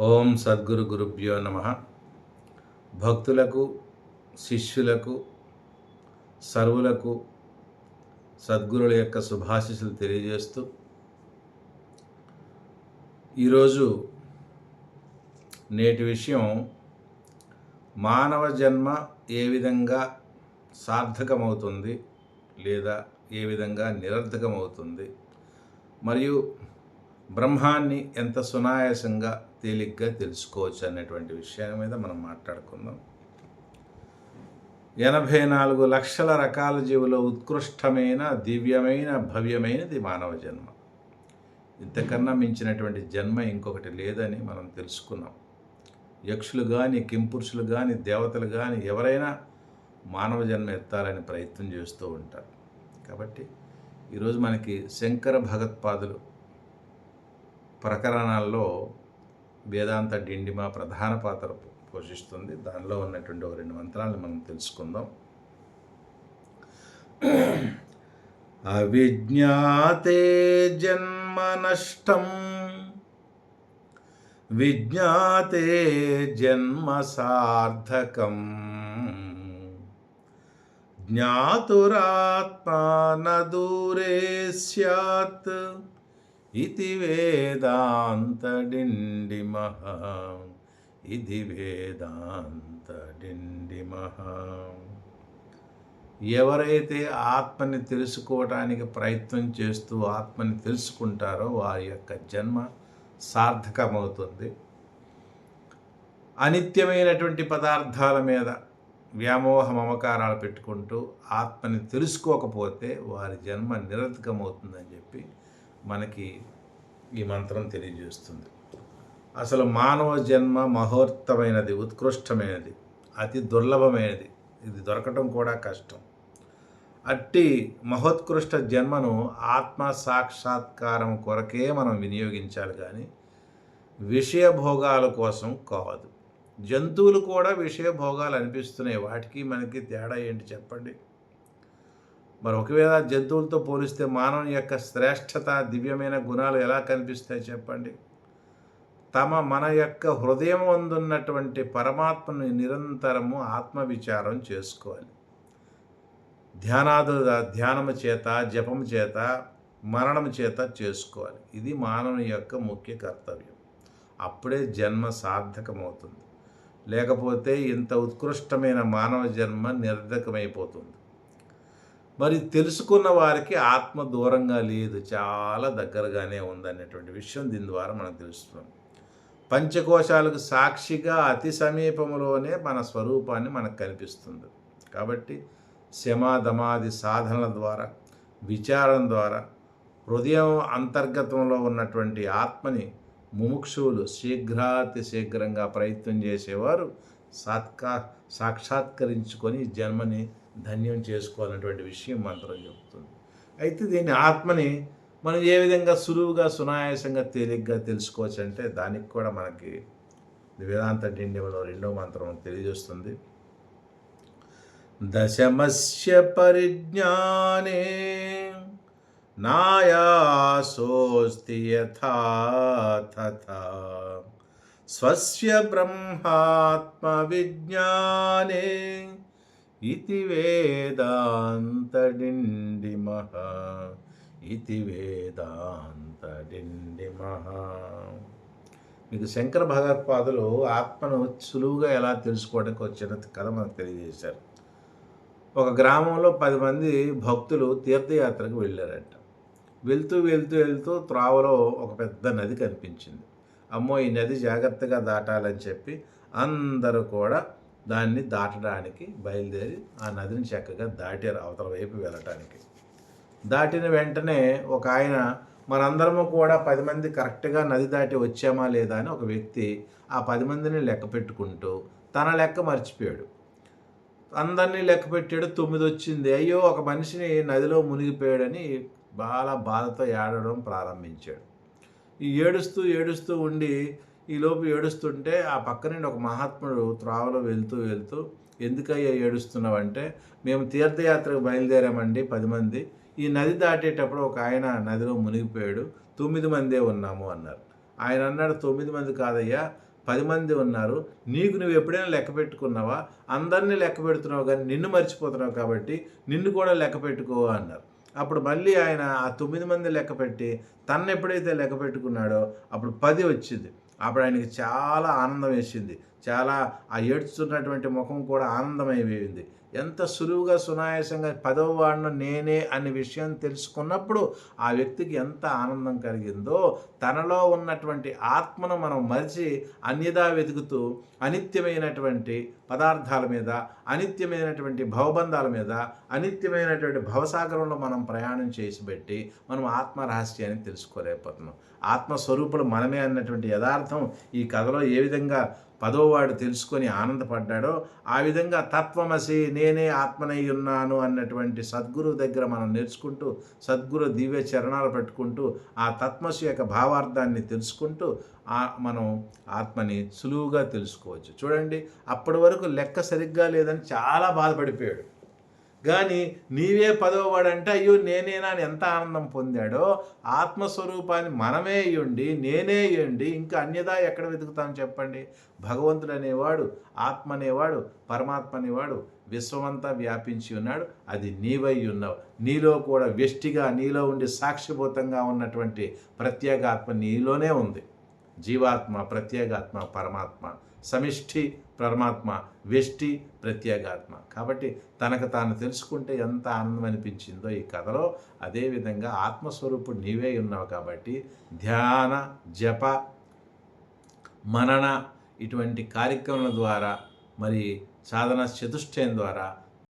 ఓం సద్గురు గురుభ్యో నమ. భక్తులకు శిష్యులకు సర్వులకు సద్గురుల యొక్క శుభాశిస్సులు తెలియజేస్తూ ఈరోజు నేటి విషయం మానవ జన్మ ఏ విధంగా సార్థకమవుతుంది లేదా ఏ విధంగా నిరర్థకమవుతుంది మరియు బ్రహ్మాన్ని ఎంత సునాయాసంగా తేలిగ్గా తెలుసుకోవచ్చు అనేటువంటి విషయం మీద మనం మాట్లాడుకుందాం. ఎనభై నాలుగు లక్షల రకాల జీవుల ఉత్కృష్టమైన దివ్యమైన భవ్యమైనది మానవ జన్మ. ఇంతకన్నా మించినటువంటి జన్మ ఇంకొకటి లేదని మనం తెలుసుకున్నాం. యక్షులు కానీ కింపురుషులు కానీ దేవతలు కానీ ఎవరైనా మానవ జన్మ ఎత్తాలని ప్రయత్నం చేస్తూ ఉంటారు. కాబట్టి ఈరోజు మనకి శంకర భగత్పాదులు ప్రకరణాల్లో వేదాంత డిండిమ ప్రధాన పాత్ర పోషిస్తుంది. దానిలో ఉన్నటువంటి ఒక రెండు మంత్రాలను మనం తెలుసుకుందాం. అవిజ్ఞాతే జన్మ నష్టం విజ్ఞాతే జన్మ సార్థకం జ్ఞాతురాత్మా దూరే స్యాత్ ఇది వేదాంతడిండిమః ఇది వేదాంతడిండిమః ఎవరైతే ఆత్మని తెలుసుకోవటానికి ప్రయత్నం చేస్తూ ఆత్మని తెలుసుకుంటారో వారి యొక్క జన్మ సార్థకమవుతుంది. అనిత్యమైనటువంటి పదార్థాల మీద వ్యామోహ మమకారాలు పెట్టుకుంటూ ఆత్మని తెలుసుకోకపోతే వారి జన్మ నిరర్థకమవుతుందని చెప్పి మనకి ఈ మంత్రం తెలియజేస్తుంది. అసలు మానవ జన్మ మహోత్తమైనది ఉత్కృష్టమైనది అతి దుర్లభమైనది. ఇది దొరకటం కూడా కష్టం. అట్టి మహోత్కృష్ట జన్మను ఆత్మ సాక్షాత్కారం కొరకే మనం వినియోగించాలి కానీ విషయభోగాల కోసం కాదు. జంతువులు కూడా విషయ భోగాలు అనిపిస్తున్నాయి. వాటికి మనకి తేడా ఏంటి చెప్పండి? మరి ఒకవేళ జంతువులతో పోలిస్తే మానవుని యొక్క శ్రేష్టత దివ్యమైన గుణాలు ఎలా కనిపిస్తాయి చెప్పండి? తమ మన యొక్క హృదయం అందున్నటువంటి పరమాత్మను నిరంతరము ఆత్మవిచారం చేసుకోవాలి. ధ్యానాదు ధ్యానము చేత జపము చేత మరణము చేత చేసుకోవాలి. ఇది మానవుని యొక్క ముఖ్య కర్తవ్యం. అప్పుడే జన్మ సార్థకమవుతుంది. లేకపోతే ఇంత ఉత్కృష్టమైన మానవ జన్మ నిర్ధకమైపోతుంది. మరి తెలుసుకున్న వారికి ఆత్మ దూరంగా లేదు చాలా దగ్గరగానే ఉందనేటువంటి విషయం దీని ద్వారా మనం తెలుస్తున్నాం పంచకోశాలకు సాక్షిగా అతి సమీపంలోనే మన స్వరూపాన్ని మనకు కనిపిస్తుంది. కాబట్టి శమాధమాది సాధనల ద్వారా విచారం ద్వారా హృదయం అంతర్గతంలో ఉన్నటువంటి ఆత్మని ముముక్షువులు శీఘ్రాతి శీఘ్రంగా ప్రయత్నం చేసేవారు సాత్కా సాక్షాత్కరించుకొని జన్మని ధన్యం చేసుకోవాలన్నటువంటి విషయం మంత్రం చెబుతుంది అయితే దీని ఆత్మని మనం ఏ విధంగా సులువుగా సునాయాసంగా తేలిగ్గా తెలుసుకోవచ్చు అంటే దానికి కూడా మనకి వేదాంత డిండిమలో రెండో మంత్రం తెలియజేస్తుంది. దశమస్య పరిజ్ఞానే నాయాసోస్తి యథా స్వస్య బ్రహ్మాత్మ విజ్ఞానే ఇది వేదాంతడిండిమః ఇది మహా. మీకు శంకర భగవత్పాదులు ఆత్మను సులువుగా ఎలా తెలుసుకోవడానికి వచ్చిన కథ మనకు తెలియజేశారు. ఒక గ్రామంలో పది మంది భక్తులు తీర్థయాత్రకు వెళ్ళారంట. వెళ్తూ వెళ్తూ వెళ్తూ త్రావలో ఒక పెద్ద నది కనిపించింది. అమ్మో ఈ నది జాగ్రత్తగా దాటాలని చెప్పి అందరూ కూడా దాన్ని దాటడానికి బయలుదేరి ఆ నదిని చక్కగా దాటారు అవతల వైపు వెళ్ళటానికి. దాటిన వెంటనే ఒక ఆయన మనందరము కూడా పది మంది కరెక్ట్గా నది దాటి వచ్చామా లేదా? అని ఒక వ్యక్తి ఆ పది మందిని లెక్క పెట్టుకుంటూ తన లెక్క మర్చిపోయాడు. అందరినీ లెక్క పెట్టాడు తొమ్మిది వచ్చింది. అయ్యో ఒక మనిషిని నదిలో మునిగిపోయాడని బాగా బాధతో ఏడవడం ప్రారంభించాడు. ఈ ఏడుస్తూ ఏడుస్తూ ఉండి ఈలోపు ఏడుస్తుంటే ఆ పక్క నుండి ఒక మహాత్ముడు త్రావలో వెళ్తూ వెళ్తూ ఎందుకయ్యా ఏడుస్తున్నావంటే మేము తీర్థయాత్రకు బయలుదేరామండి పది మంది. ఈ నది దాటేటప్పుడు ఒక ఆయన నదిలో మునిగిపోయాడు. తొమ్మిది మందే ఉన్నాము అన్నారు. ఆయన అన్నాడు తొమ్మిది మంది కాదయ్యా పది మంది ఉన్నారు. నీకు నువ్వు ఎప్పుడైనా లెక్క పెట్టుకున్నావా? అందరినీ లెక్క పెడుతున్నావు కానీ నిన్ను మర్చిపోతున్నావు కాబట్టి నిన్ను కూడా లెక్క పెట్టుకో అన్నారు. అప్పుడు మళ్ళీ ఆయన ఆ తొమ్మిది మంది లెక్క పెట్టి తన్ను ఎప్పుడైతే లెక్క పెట్టుకున్నాడో అప్పుడు పది వచ్చింది. అప్పుడు ఆయనకి చాలా ఆనందం వేసింది. చాలా ఆ ఏడ్చుతున్నటువంటి ముఖం కూడా ఆనందమైపోయింది ఎంత సులువుగా సునాయాసంగా పదవ వాడిన నేనే అనే విషయం తెలుసుకున్నప్పుడు ఆ వ్యక్తికి ఎంత ఆనందం కలిగిందో తనలో ఉన్నటువంటి ఆత్మను మనం మరిచి అన్యదా వెతుకుతూ అనిత్యమైనటువంటి పదార్థాల మీద అనిత్యమైనటువంటి భవబంధాల మీద అనిత్యమైనటువంటి భవసాగరంలో మనం ప్రయాణం చేసి పెట్టి మనం ఆత్మ రహస్యాన్ని తెలుసుకోలేకపోతున్నాం. ఆత్మస్వరూపులు మనమే అన్నటువంటి యథార్థం ఈ కథలో ఏ విధంగా పదోవాడు తెలుసుకొని ఆనందపడ్డాడో ఆ విధంగా తత్వమసి నేనే ఆత్మనై ఉన్నాను అన్నటువంటి సద్గురు దగ్గర మనం నేర్చుకుంటూ సద్గురు దివ్య చరణాలు పెట్టుకుంటూ ఆ తత్మసు యొక్క భావార్థాన్ని తెలుసుకుంటూ ఆ మనం ఆత్మని సులువుగా తెలుసుకోవచ్చు. చూడండి అప్పటి వరకు లెక్క సరిగ్గా లేదని చాలా బాధపడిపోయాడు. కానీ నీవే పదవవాడంటే అయ్యో నేనేనా అని ఎంత ఆనందం పొందాడో ఆత్మస్వరూపాన్ని మనమే ఇయ్యండి నేనే ఇయ్యండి ఇంకా అన్యదా ఎక్కడ వెతుకుతాం చెప్పండి? భగవంతుడు అనేవాడు ఆత్మ అనేవాడు పరమాత్మ అనేవాడు విశ్వమంతా వ్యాపించి ఉన్నాడు అది నీవై ఉన్నావు. నీలో కూడా వ్యష్టిగా నీలో ఉండి సాక్షిభూతంగా ఉన్నటువంటి ప్రత్యేగాత్మ నీలోనే ఉంది. జీవాత్మ ప్రత్యేగాత్మ పరమాత్మ. సమిష్టి పరమాత్మ వెష్టి ప్రత్యేగాత్మ. కాబట్టి తనకు తాను తెలుసుకుంటే ఎంత ఆనందం అనిపించిందో ఈ కథలో అదేవిధంగా ఆత్మస్వరూపుడు నీవే ఉన్నావు కాబట్టి ధ్యాన జప మనన ఇటువంటి కార్యక్రమాల ద్వారా మరి సాధన చతుష్టయం ద్వారా